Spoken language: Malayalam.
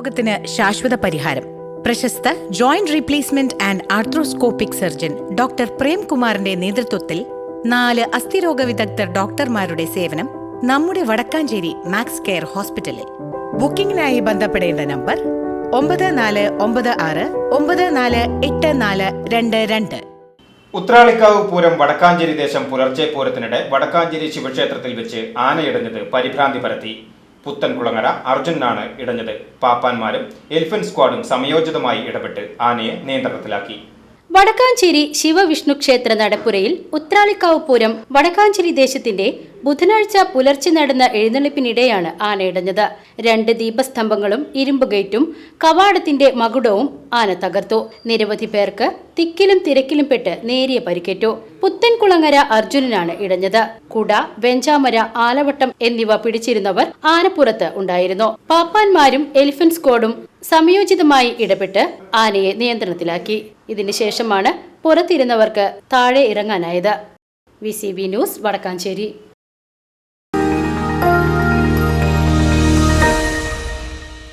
രോഗത്തിന് ശാശ്വത പരിഹാരം. പ്രശസ്ത joint replacement and arthroscopic surgeon doctor പ്രേംകുമാറിന്റെ നേതൃത്വത്തിൽ നാല് അസ്ഥിരോഗ വിദഗ്ധർ ഡോക്ടർമാരുടെ സേവനം നമ്മുടെ വടക്കാഞ്ചേരി മാക്സ് കെയർ ഹോസ്പിറ്റലിൽ. ബുക്കിംഗിനായി ബന്ധപ്പെടേണ്ട നമ്പർ ഒമ്പത് നാല് ഒമ്പത് ആറ് ഒമ്പത് നാല് എട്ട് നാല് രണ്ട് രണ്ട്. ഉത്രാളിക്കാവ് പൂരം വടക്കാഞ്ചേരി ദേശം പുലർച്ചെ പൂരത്തിനിടെ വടക്കാഞ്ചേരി ശിവക്ഷേത്രത്തിൽ വെച്ച് ആനയിടഞ്ഞത് പരിഭ്രാന്തി പരത്തി. പുത്തൻകുളങ്ങര അർജുനാണ് ഇടഞ്ഞത്. പാപ്പാന്മാരും എലിഫന്റ് സ്ക്വാഡും സംയോജിതമായി ഇടപെട്ട് ആനയെ നിയന്ത്രണത്തിലാക്കി. വടക്കാഞ്ചേരി ശിവവിഷ്ണു ക്ഷേത്ര നടപ്പുരയിൽ ഉത്രാളിക്കാവ് പൂരം വടക്കാഞ്ചേരി ദേശത്തിന്റെ ബുധനാഴ്ച പുലർച്ചെ നടന്ന എഴുന്നള്ളിപ്പിനിടെയാണ് ആനയിടഞ്ഞത്. രണ്ട് ദീപസ്തംഭങ്ങളും ഇരുമ്പ് ഗേറ്റും കവാടത്തിന്റെ മകുടവും ആന തകർത്തു. നിരവധി പേർക്ക് തിക്കിലും തിരക്കിലും പെട്ട് നേരിയ പരിക്കേറ്റു. പുത്തൻകുളങ്ങര അർജുനനാണ് ഇടഞ്ഞത്. കുട വെഞ്ചാമര ആലവട്ടം എന്നിവ പിടിച്ചിരുന്നവർ ആനപ്പുറത്ത് ഉണ്ടായിരുന്നു. പാപ്പാന്മാരും എലിഫന്റ് സ്ക്വാഡും സംയോജിതമായി ഇടപെട്ട് ആനയെ നിയന്ത്രണത്തിലാക്കി. ഇതിനുശേഷമാണ് പുറത്തിരുന്നവർക്ക് താഴെ ഇറങ്ങാനായത്. V news Vadakkanchery.